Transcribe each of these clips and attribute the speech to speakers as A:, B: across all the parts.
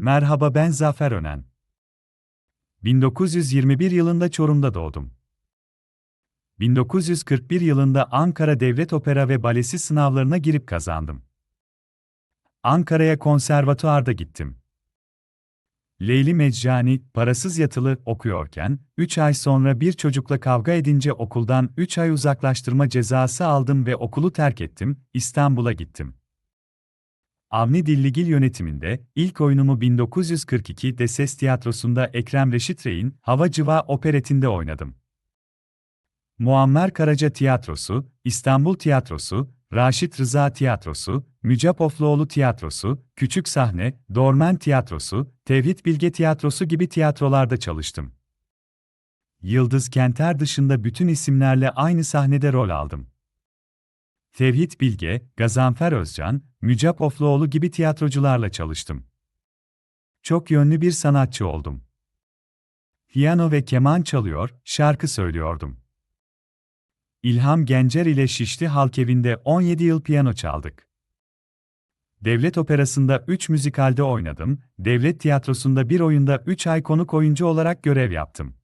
A: Merhaba ben Zafer Önen. 1921 yılında Çorum'da doğdum. 1941 yılında Ankara Devlet Opera ve Balesi sınavlarına girip kazandım. Ankara'ya konservatuarda gittim. Leyli Mecani, parasız yatılı okuyorken, 3 ay sonra bir çocukla kavga edince okuldan 3 ay uzaklaştırma cezası aldım ve okulu terk ettim, İstanbul'a gittim. Avni Dilligil yönetiminde ilk oyunumu 1942'de Ses Tiyatrosu'nda Ekrem Reşit Rey'in Hava Cıva operetinde oynadım. Muammer Karaca Tiyatrosu, İstanbul Tiyatrosu, Raşit Rıza Tiyatrosu, Mücapofluoğlu Tiyatrosu, Küçük Sahne, Dormen Tiyatrosu, Tevhid Bilge Tiyatrosu gibi tiyatrolarda çalıştım. Yıldız Kenter dışında bütün isimlerle aynı sahnede rol aldım. Tevhid Bilge, Gazanfer Özcan, Mücap Ofluoğlu gibi tiyatrocularla çalıştım. Çok yönlü bir sanatçı oldum. Piyano ve keman çalıyor, şarkı söylüyordum. İlham Gencer ile Şişli Halk Evi'nde 17 yıl piyano çaldık. Devlet Operası'nda 3 müzikalde oynadım, Devlet Tiyatrosu'nda bir oyunda 3 ay konuk oyuncu olarak görev yaptım.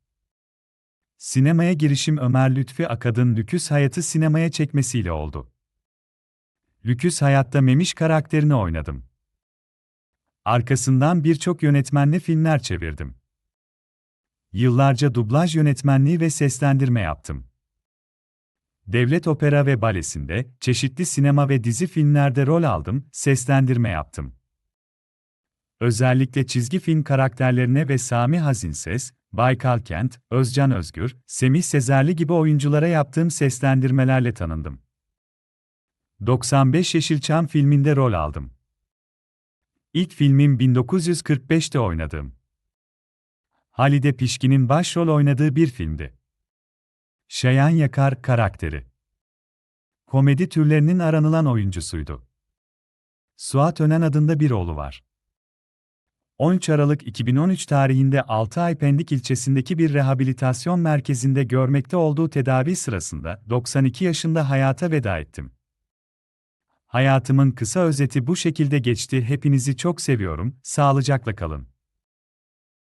A: Sinemaya girişim Ömer Lütfi Akad'ın Lüküs Hayatı sinemaya çekmesiyle oldu. Lüküs Hayat'ta Memiş karakterini oynadım. Arkasından birçok yönetmenle filmler çevirdim. Yıllarca dublaj yönetmenliği ve seslendirme yaptım. Devlet Opera ve Balesi'nde, çeşitli sinema ve dizi filmlerde rol aldım, seslendirme yaptım. Özellikle çizgi film karakterlerine ve Sami Hazinses, Baykal Kent, Özcan Özgür, Semih Sezerli gibi oyunculara yaptığım seslendirmelerle tanındım. 95 Yeşilçam filminde rol aldım. İlk filmim 1945'te oynadığım. Halide Pişkin'in başrol oynadığı bir filmdi. Şayan Yakar karakteri. Komedi türlerinin aranılan oyuncusuydu. Suat Önen adında bir oğlu var. 13 Aralık 2013 tarihinde Altay Pendik ilçesindeki bir rehabilitasyon merkezinde görmekte olduğu tedavi sırasında 92 yaşında hayata veda ettim. Hayatımın kısa özeti bu şekilde geçti. Hepinizi çok seviyorum. Sağlıcakla kalın.